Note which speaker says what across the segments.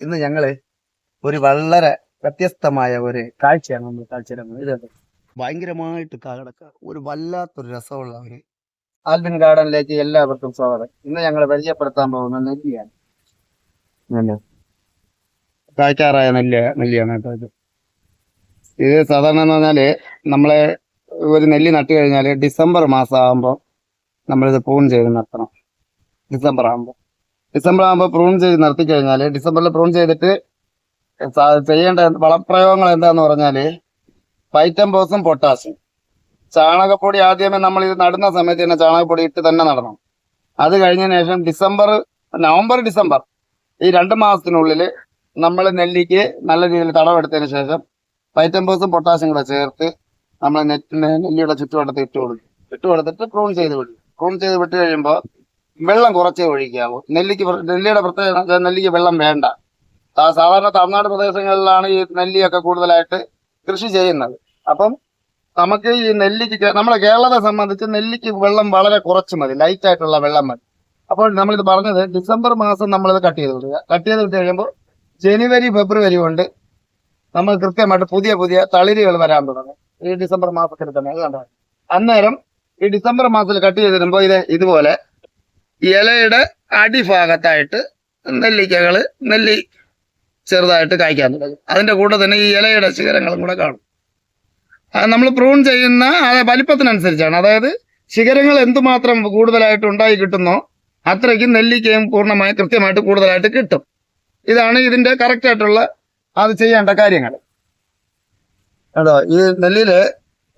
Speaker 1: ഇന്ന് ഞങ്ങൾ ഒരു വളരെ വ്യത്യസ്തമായ ഒരു കാഴ്ചയാണ് നമ്മൾ കാഴ്ച ഇത്? ഭയങ്കരമായിട്ട് കാടക്ക ഒരു വല്ലാത്തൊരു രസമുള്ള ഒരു ആൽബിൻ ഗാർഡനിലേക്ക് എല്ലാവർക്കും സ്വാഗതം. ഇന്ന് ഞങ്ങൾ പരിചയപ്പെടുത്താൻ പോകുന്ന നെല്ലിയാണ്. നെല്ല്. കായ്ക്കാറായ നെല്ല് നെല്ലിയാണ് ഇത്. സാധാരണ എന്ന് പറഞ്ഞാൽ നമ്മളെ ഒരു നെല്ലി നട്ടു കഴിഞ്ഞാൽ ഡിസംബർ മാസം ആകുമ്പോൾ നമ്മളിത് പൂൺ ചെയ്ത് നിർത്തണം ഡിസംബർ ആകുമ്പോൾ ഡിസംബർ ആകുമ്പോൾ പ്രൂൺ ചെയ്ത് നിർത്തി കഴിഞ്ഞാൽ ഡിസംബറിൽ പ്രൂൺ ചെയ്തിട്ട് ചെയ്യേണ്ട വളപ്രയോഗങ്ങൾ എന്താന്ന് പറഞ്ഞാൽ പൈറ്റംബോസും പൊട്ടാസും ചാണകപ്പൊടി ആദ്യമേ നമ്മൾ ഇത് നടുന്ന സമയത്ത് തന്നെ ചാണകപ്പൊടി ഇട്ട് തന്നെ നടണം. അത് കഴിഞ്ഞതിന് ശേഷം ഡിസംബർ നവംബർ ഡിസംബർ ഈ രണ്ട് മാസത്തിനുള്ളിൽ നമ്മൾ നെല്ലിക്ക് നല്ല രീതിയിൽ തടവെടുത്തതിന് ശേഷം പൈറ്റംബോസും പൊട്ടാസും കൂടെ ചേർത്ത് നമ്മൾ നെറ്റിന് നെല്ലിയുടെ ചുറ്റുവട്ടത്ത് ഇട്ട് കൊടുക്കും. ഇട്ട് കൊടുത്തിട്ട് പ്രൂൺ ചെയ്ത് വിടും. പ്രൂൺ ചെയ്ത് വിട്ട് കഴിയുമ്പോൾ വെള്ളം കുറച്ചേ ഒഴിക്കാവൂ നെല്ലിക്ക് നെല്ലിയുടെ പ്രത്യേകത നെല്ലിക്ക് വെള്ളം വേണ്ട. സാധാരണ തമിഴ്നാട് പ്രദേശങ്ങളിലാണ് ഈ നെല്ലിയൊക്കെ കൂടുതലായിട്ട് കൃഷി ചെയ്യുന്നത്. അപ്പം നമുക്ക് ഈ നെല്ലിക്ക് നമ്മുടെ കേരളത്തെ സംബന്ധിച്ച് നെല്ലിക്ക് വെള്ളം വളരെ കുറച്ച് മതി. ലൈറ്റ് ആയിട്ടുള്ള വെള്ളം മതി. അപ്പോൾ നമ്മളിത് പറഞ്ഞത് ഡിസംബർ മാസം നമ്മളിത് കട്ട് ചെയ്ത് വിടുക കട്ട് ചെയ്ത് കഴിയുമ്പോൾ ജനുവരി ഫെബ്രുവരി കൊണ്ട് നമ്മൾ കൃത്യമായിട്ട് പുതിയ പുതിയ തളിരുകൾ വരാൻ തുടങ്ങും. ഈ ഡിസംബർ മാസത്തിൽ തന്നെ. അന്നേരം ഈ ഡിസംബർ മാസത്തിൽ കട്ട് ചെയ്ത് വരുമ്പോൾ ഇത് ഇതുപോലെ ഇലയുടെ അടിഭാഗത്തായിട്ട് നെല്ലിക്കകൾ നെല്ലി ചെറുതായിട്ട് കായ്ക്കാൻ തുടങ്ങും. അതിന്റെ കൂടെ തന്നെ ഈ ഇലയുടെ ശിഖരങ്ങളും കൂടെ കാണും. അത് നമ്മൾ പ്രൂൺ ചെയ്യുന്ന വലിപ്പത്തിനനുസരിച്ചാണ്. അതായത് ശിഖരങ്ങൾ എന്തുമാത്രം കൂടുതലായിട്ട് ഉണ്ടായി കിട്ടുന്നോ അത്രയ്ക്ക് നെല്ലിക്കയും പൂർണമായും കൃത്യമായിട്ട് കൂടുതലായിട്ട് കിട്ടും. ഇതാണ് ഇതിന്റെ കറക്റ്റായിട്ടുള്ള അത് ചെയ്യേണ്ട കാര്യങ്ങൾ. കേട്ടോ ഈ നെല്ലിൽ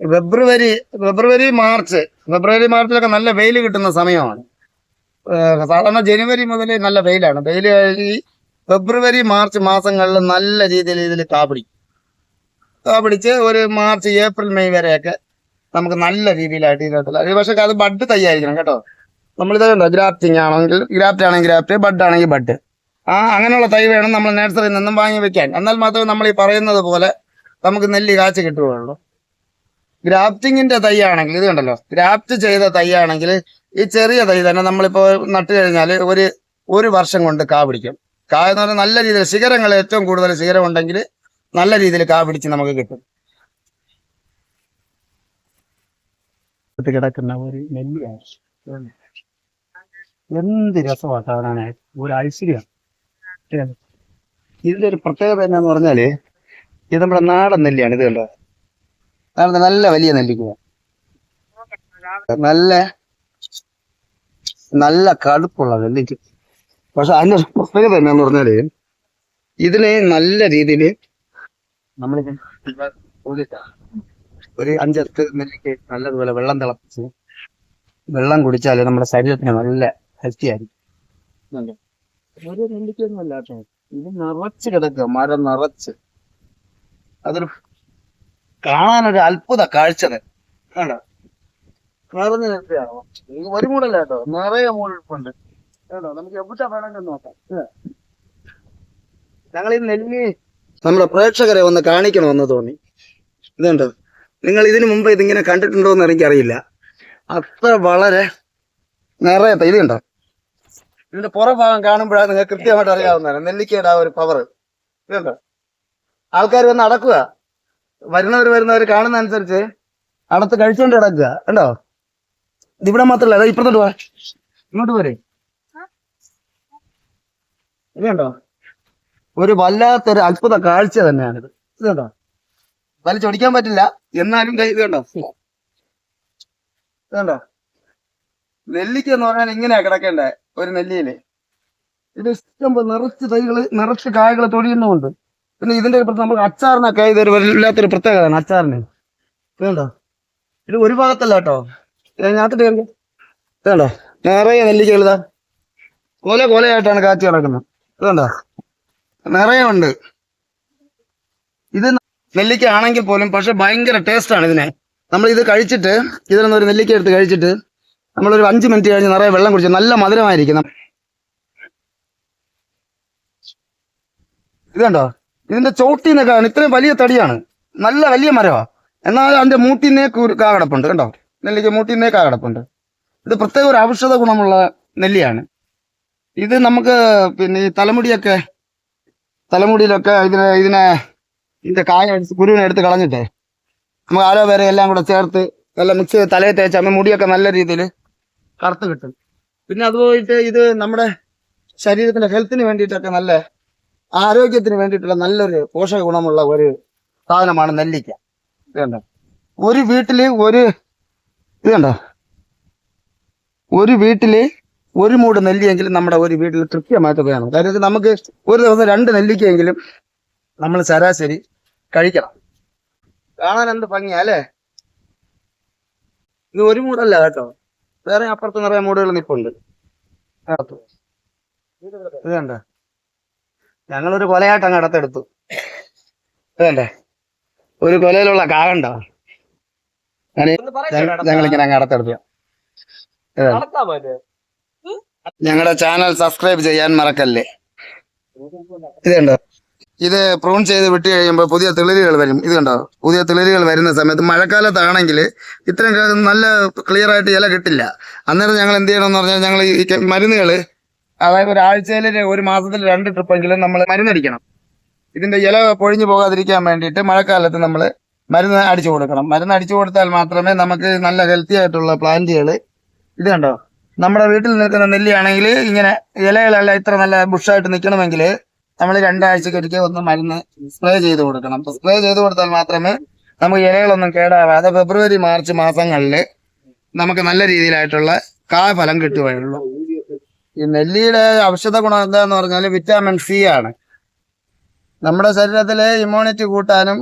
Speaker 1: ഫെബ്രുവരി ഫെബ്രുവരി മാർച്ച് ഫെബ്രുവരി മാർച്ചിലൊക്കെ നല്ല വെയിൽ കിട്ടുന്ന സമയമാണ്. സാധാരണ ജനുവരി മുതൽ നല്ല വെയിലാണ്. വെയിൽ കഴിഞ്ഞ് ഫെബ്രുവരി മാർച്ച് മാസങ്ങളിൽ നല്ല രീതിയിൽ ഇതിൽ കാപിടിക്കും കാപിടിച്ച് ഒരു മാർച്ച് ഏപ്രിൽ മെയ് വരെയൊക്കെ നമുക്ക് നല്ല രീതിയിലായിട്ട് ഇതിനകത്തുള്ള അത് പക്ഷേ അത് ബഡ് തയ്യായിരിക്കണം കേട്ടോ. നമ്മളിത് കണ്ടോ? ഗ്രാഫ്റ്റിംഗ് ആണെങ്കിൽ ഗ്രാഫ്റ്റ് ആണെങ്കിൽ ഗ്രാഫ്റ്റ് ബഡ് ആണെങ്കിൽ ബഡ്. ആ അങ്ങനെയുള്ള തൈ വേണം നമ്മൾ നഴ്സറിയിൽ നിന്നും വാങ്ങി വെക്കാൻ. എന്നാൽ മാത്രമേ നമ്മൾ ഈ പറയുന്നത് പോലെ നമുക്ക് നെല്ലി കാച്ച് കിട്ടുകയുള്ളൂ. ഗ്രാഫ്റ്റിങ്ങിന്റെ തൈ ആണെങ്കിൽ ഇത് കണ്ടല്ലോ ഗ്രാഫ്റ്റ് ചെയ്ത തൈ ആണെങ്കിൽ ഈ ചെറിയ തൈ തന്നെ നമ്മളിപ്പോ നട്ടു കഴിഞ്ഞാൽ ഒരു ഒരു വർഷം കൊണ്ട് കാ പിടിക്കും. കാ എന്ന് പറഞ്ഞാൽ നല്ല രീതിയിൽ ശിഖരങ്ങൾ ഏറ്റവും കൂടുതൽ ശിഖരം ഉണ്ടെങ്കിൽ നല്ല രീതിയിൽ കാ പിടിച്ച് നമുക്ക് കിട്ടും. കിടക്കുന്ന ഒരു നെല്ലിയാണ് എന്ത് രസമാണ് കാണാനായിട്ട് ഒരു ഐശ്വര്യം. ഇതിന്റെ ഒരു പ്രത്യേകത എന്നാന്ന് പറഞ്ഞാൽ ഇത് നമ്മുടെ നാടൻ നെല്ലിയാണ് ഇത് കണ്ടോ? നാടൻ നല്ല വലിയ നെല്ലിക്കുക നല്ല നല്ല കടുപ്പുള്ള നെല്ലിക്ക. പക്ഷെ അതിന്റെ പ്രത്യേകത എന്നാന്ന് പറഞ്ഞാൽ ഇതിനെ നല്ല രീതിയിൽ നമ്മൾ ഒരു അഞ്ചത്ത് നെല്ലിക്ക് നല്ലതുപോലെ വെള്ളം തിളപ്പിച്ച് വെള്ളം കുടിച്ചാൽ നമ്മുടെ ശരീരത്തിന് നല്ല ഹെൽത്തി ആയിരിക്കും. ഇത് നിറച്ച് കിടക്കുക. മരം നിറച്ച്. അതൊരു കാണാനൊരു അത്ഭുത കാഴ്ച കണ്ടോ? നിറഞ്ഞു ഇത് ഒരു മൂടല്ല കേട്ടോ. നിറയെ മൂടിപ്പുണ്ട്. കേട്ടോ നമുക്ക് എവിടെ വേണമെങ്കിൽ നോക്കാം. ഞങ്ങൾ ഈ നെല്ലി നമ്മുടെ പ്രേക്ഷകരെ ഒന്ന് കാണിക്കണമെന്ന് തോന്നി. ഇതുണ്ട്. നിങ്ങൾ ഇതിനു മുമ്പ് ഇതിങ്ങനെ കണ്ടിട്ടുണ്ടോ എന്ന് എനിക്കറിയില്ല. അത്ര വളരെ നിറയെ ഇത് കണ്ടോ? ഇതിന്റെ പുറഭാഗം കാണുമ്പോഴാണ് നിങ്ങൾക്ക് കൃത്യമായിട്ട് അറിയാവുന്നതാണ്. നെല്ലിക്കയുടെ ആ ഒരു പവർ ഇതുണ്ടോ ആൾക്കാർ വന്ന് അടക്കുക വരുന്നവർ വരുന്നവർ കാണുന്ന അനുസരിച്ച് അടത്ത് കഴിച്ചുകൊണ്ട് കിടക്കുക കണ്ടോ? ഇവിടെ മാത്രല്ല. അതാ ഇപ്പുറത്തോട്ട് വാ. ഇങ്ങോട്ട് പോരെ. ഇതുണ്ടോ ഒരു വല്ലാത്തൊരു അത്ഭുത കാഴ്ച തന്നെയാണിത്. ഇത് കണ്ടോ? വലിച്ചൊടിക്കാൻ പറ്റില്ല. എന്നാലും കൈ ഇത് കണ്ടോ? ഇത് കണ്ടോ? നെല്ലിക്ക എന്ന് പറഞ്ഞാൽ ഇങ്ങനെയാ കിടക്കേണ്ടേ ഒരു നെല്ലിയിൽ. ഇത് ഇഷ്ടം നിറച്ച് തൈകൾ നിറച്ച് കായകൾ തൊടിയുന്നുമുണ്ട് പിന്നെ ഇതിന്റെ നമ്മൾ അച്ചാറിനൊക്കെ ഇതൊരു വല്ലാത്തൊരു പ്രത്യേകതയാണ് അച്ചാറിന്. വേണ്ടോ ഇത് ഒരു ഭാഗത്തല്ല കേട്ടോ. ഞാത്തിട്ട് കയറി. ഇത് കണ്ടോ നിറയെ നെല്ലിക്ക എഴുതാ കൊല കൊലയായിട്ടാണ് കാച്ചി കിടക്കുന്നത് വേണ്ടോ നിറയെ ഉണ്ട്. ഇത് നെല്ലിക്ക ആണെങ്കിൽ പോലും പക്ഷെ ഭയങ്കര ടേസ്റ്റ് ആണ് ഇതിനെ. നമ്മൾ ഇത് കഴിച്ചിട്ട് ഇതിൽ ഒരു നെല്ലിക്ക എടുത്ത് കഴിച്ചിട്ട് നമ്മളൊരു അഞ്ച് മിനിറ്റ് കഴിഞ്ഞ് നിറയെ വെള്ളം കുടിച്ചു നല്ല മധുരമായിരിക്കും. ഇത് കണ്ടോ ഇതിന്റെ ചോട്ടിന്നൊക്കെ ഇത്രയും വലിയ തടിയാണ്. നല്ല വലിയ മരമാ എന്നാൽ അതിന്റെ മൂട്ടിന്നേ കൂ- കാ കിടപ്പുണ്ട് കണ്ടോ? നെല്ലിക്ക് മൂട്ടിന്നേ കാ ഇത് പ്രത്യേക ഒരു ഔഷധ ഗുണമുള്ള നെല്ലിയാണ്. ഇത് നമുക്ക് പിന്നെ ഈ തലമുടിയൊക്കെ തലമുടിയിലൊക്കെ ഇതിനെ ഇതിനെ ഇതിന്റെ കായ കുരുവിനെ എടുത്ത് കളഞ്ഞിട്ടേ നമുക്ക് ആലോ ആലോവേര എല്ലാം കൂടെ ചേർത്ത് നല്ല മിക്സ് ചെയ്ത് തലയിൽ തേച്ചാൽ മുടിയൊക്കെ നല്ല രീതിയിൽ കറുത്ത് കിട്ടും. പിന്നെ അതുപോയിട്ട് ഇത് നമ്മുടെ ശരീരത്തിന്റെ ഹെൽത്തിന് വേണ്ടിയിട്ടൊക്കെ നല്ല ആരോഗ്യത്തിന് വേണ്ടിയിട്ടുള്ള നല്ലൊരു പോഷക ഗുണമുള്ള ഒരു സാധനമാണ് നെല്ലിക്ക. ഇത് ഒരു വീട്ടിൽ ഒരു ഇതുണ്ടോ ഒരു വീട്ടിൽ ഒരു മൂട് നെല്ലിയെങ്കിലും നമ്മുടെ ഒരു വീട്ടിൽ കൃത്യമായിട്ട് വേണം കാര്യം നമുക്ക് ഒരു ദിവസം രണ്ട് നെല്ലിക്കയെങ്കിലും നമ്മൾ ശരാശരി കഴിക്കണം. കാണാൻ എന്ത് ഭംഗിയാ അല്ലേ? ഇത് ഒരു മൂടല്ല കേട്ടോ. വേറെ അപ്പുറത്ത് നിറയെ മൂടുകൾ നിപ്പുണ്ട്. ഇത് കണ്ട? ഞങ്ങളൊരു കൊലയായിട്ട് അങ്ങ് അടുത്തെടുത്തു അതല്ലേ ഒരു കൊലയിലുള്ള കാകണ്ടോ? ഞങ്ങളിങ്ങനെ അങ്ങ് അടുത്തെടുത്തു ഞങ്ങളുടെ ചാനൽ സബ്സ്ക്രൈബ് ചെയ്യാൻ മറക്കല്ലേ? ഇതുണ്ടോ ഇത് പ്രൂൺ ചെയ്ത് വിട്ട് കഴിയുമ്പോൾ പുതിയ തിളിരുകൾ വരും. ഇത് കണ്ടോ? പുതിയ തിളിരുകൾ വരുന്ന സമയത്ത് മഴക്കാലത്താണെങ്കിൽ ഇത്രയും നല്ല ക്ലിയർ ആയിട്ട് ഇല കിട്ടില്ല. അന്നേരം ഞങ്ങൾ എന്ത് ചെയ്യണമെന്ന് പറഞ്ഞാൽ ഞങ്ങൾ ഈ മരുന്നുകൾ അതായത് ഒരാഴ്ചയിൽ ഒരു മാസത്തിൽ രണ്ട് ട്രിപ്പെങ്കിലും നമ്മൾ മരുന്നടിക്കണം. ഇതിന്റെ ഇല പൊഴിഞ്ഞു പോകാതിരിക്കാൻ വേണ്ടിയിട്ട് മഴക്കാലത്ത് നമ്മൾ മരുന്ന് അടിച്ചു കൊടുക്കണം. മരുന്ന് അടിച്ചു കൊടുത്താൽ മാത്രമേ നമുക്ക് നല്ല ഹെൽത്തി ആയിട്ടുള്ള പ്ലാന്റുകൾ ഇത് കണ്ടോ? നമ്മുടെ വീട്ടിൽ നിൽക്കുന്ന നെല്ലിയാണെങ്കിൽ ഇങ്ങനെ ഇലകളെല്ലാം ഇത്ര നല്ല ബുഷായിട്ട് നിൽക്കണമെങ്കിൽ നമ്മൾ രണ്ടാഴ്ചക്കൊരിക്കൽ ഒന്ന് മരുന്ന് സ്പ്രേ ചെയ്ത് കൊടുക്കണം. സ്പ്രേ ചെയ്ത് കൊടുത്താൽ മാത്രമേ നമുക്ക് ഇലകളൊന്നും കേടാവാതെ ഫെബ്രുവരി മാർച്ച് മാസങ്ങളിൽ നമുക്ക് നല്ല രീതിയിലായിട്ടുള്ള കായഫലം കിട്ടുകയുള്ളൂ. ഈ നെല്ലിയുടെ ഔഷധ ഗുണം എന്താന്ന് പറഞ്ഞാൽ വിറ്റാമിൻ സി ആണ്. നമ്മുടെ ശരീരത്തിലെ ഇമ്മ്യൂണിറ്റി കൂട്ടാനും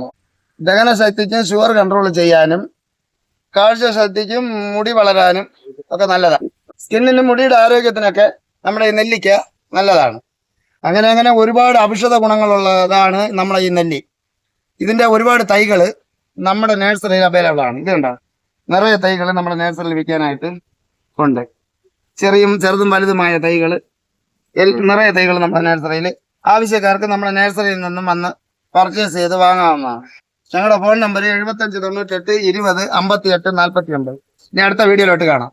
Speaker 1: ദഹനശക്തിക്കും ഷുഗർ കൺട്രോൾ ചെയ്യാനും കാഴ്ചശക്തിക്കും മുടി വളരാനും ഒക്കെ നല്ലതാണ്. സ്കിന്നിനും മുടിയുടെ ആരോഗ്യത്തിനൊക്കെ നമ്മുടെ ഈ നെല്ലിക്ക നല്ലതാണ്. അങ്ങനെ അങ്ങനെ ഒരുപാട് ഔഷധ ഗുണങ്ങളുള്ളതാണ് നമ്മുടെ ഈ നെല്ലി. ഇതിന്റെ ഒരുപാട് തൈകൾ നമ്മുടെ നേഴ്സറിയിൽ അവൈലബിൾ ആണ്. കണ്ടോ? നിറയെ തൈകൾ നമ്മുടെ നേഴ്സറിയിൽ വിൽക്കാനായിട്ട് ഉണ്ട്. ചെറിയും ചെറുതും വലുതുമായ തൈകൾ നിറയെ തൈകൾ നമ്മുടെ നഴ്സറിയിൽ ആവശ്യക്കാർക്ക് നമ്മുടെ നഴ്സറിയിൽ നിന്നും വന്ന് പർച്ചേസ് ചെയ്ത് വാങ്ങാവുന്നതാണ്. ഞങ്ങളുടെ ഫോൺ നമ്പർ എഴുപത്തഞ്ച് തൊണ്ണൂറ്റെട്ട് ഇരുപത് അമ്പത്തി എട്ട് നാൽപ്പത്തി ഒമ്പത് ഇനി അടുത്ത വീഡിയോയിലോട്ട് കാണാം.